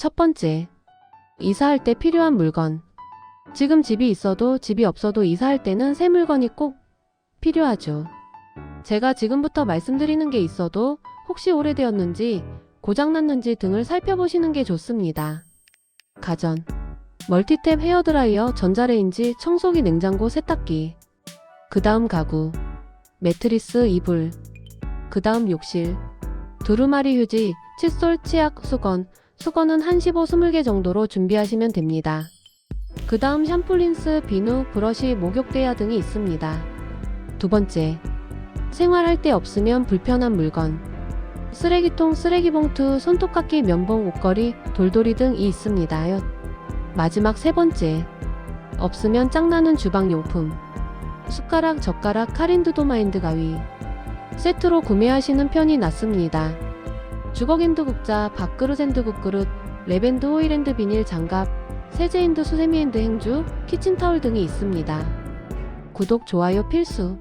첫 번째, 이사할 때 필요한 물건. 지금 집이 있어도 집이 없어도 이사할 때는 새 물건이 꼭 필요하죠. 제가 지금부터 말씀드리는 게 있어도 혹시 오래되었는지 고장났는지 등을 살펴보시는 게 좋습니다. 가전. 멀티탭 헤어드라이어, 전자레인지, 청소기, 냉장고, 세탁기. 그 다음 가구. 매트리스, 이불. 그 다음 욕실. 두루마리 휴지, 칫솔, 치약, 수건. 수건은 한 15, 20개 정도로 준비하시면 됩니다. 그 다음 샴푸, 린스, 비누, 브러쉬, 목욕대야 등이 있습니다. 두 번째. 생활할 때 없으면 불편한 물건. 쓰레기통, 쓰레기봉투, 손톱깎이, 면봉, 옷걸이, 돌돌이 등이 있습니다. 마지막 세 번째. 없으면 짱나는 주방용품. 숟가락, 젓가락, 카린드 도 마인드 가위. 세트로 구매하시는 편이 낫습니다. 주걱핸드 국자, 밥그릇 핸드 국그릇, 랩핸드 호일핸드 비닐 장갑, 세제핸드 수세미핸드 행주, 키친타올 등이 있습니다. 구독, 좋아요 필수.